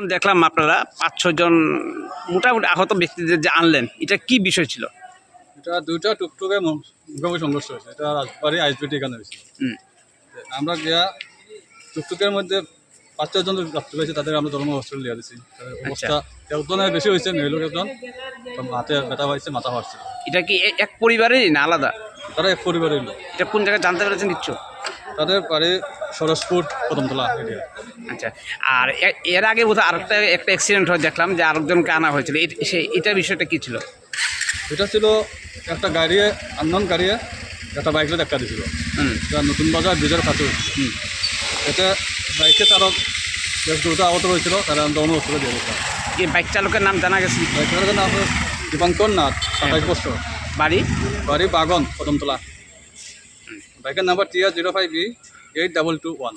এখন দেখলাম আপনারা পাঁচ ছজন মোটামুটি আহত ব্যক্তিদের যে আনলেন এটা কি বিষয় ছিল? এটা দুইটা টুকটুকে মুখোমুখি সংঘর্ষ হয়েছে। এটা রাজবাড়ি আইসবিটি এখানে হয়েছে। আমরা গিয়া টুকটুকের মধ্যে পাঁচ ছজন যাত্রী হয়েছে তাদের আমরা ধর্ম হসপিটাল দিয়ে তাদের অবস্থা একজনের বেশি হয়েছে মেয়েলোক একজন তো হাতে ব্যথা হয়েছে মাথা ফাটছে এটা কি এক পরিবারেরই না আলাদা? তারা এক পরিবারের লোক। এটা কোন জায়গায় জানতে পেরেছেন কিচ্ছু? তাদের বাড়ি সরসপুর প্রথমতলা। আচ্ছা আর এর আগে বোধহয় আরেকটা একটা অ্যাক্সিডেন্ট হয় দেখলাম যে আরেকজনকে আনা হয়েছিল। সে এটা বিষয়টা কি ছিল? এটা ছিল একটা গাড়ি আননন গাড়ি একটা বাইকে ধাক্কা দিছিল হুম। এটা নতুন বাজার কাছে। হুম। এতে বাইকে তারা বেশ দ্রুত আহত হয়েছিল তারা দমন হসপিটাল দিয়ে এই বাইক চালকের নাম জানা গেছে? বাইকের নাম হলো দীপঙ্কর নাথ সাতাইশ বছর। বাড়ি? বাড়ি বাগন কদমতলা বাইকের নাম্বার টি R zero five B eight double two one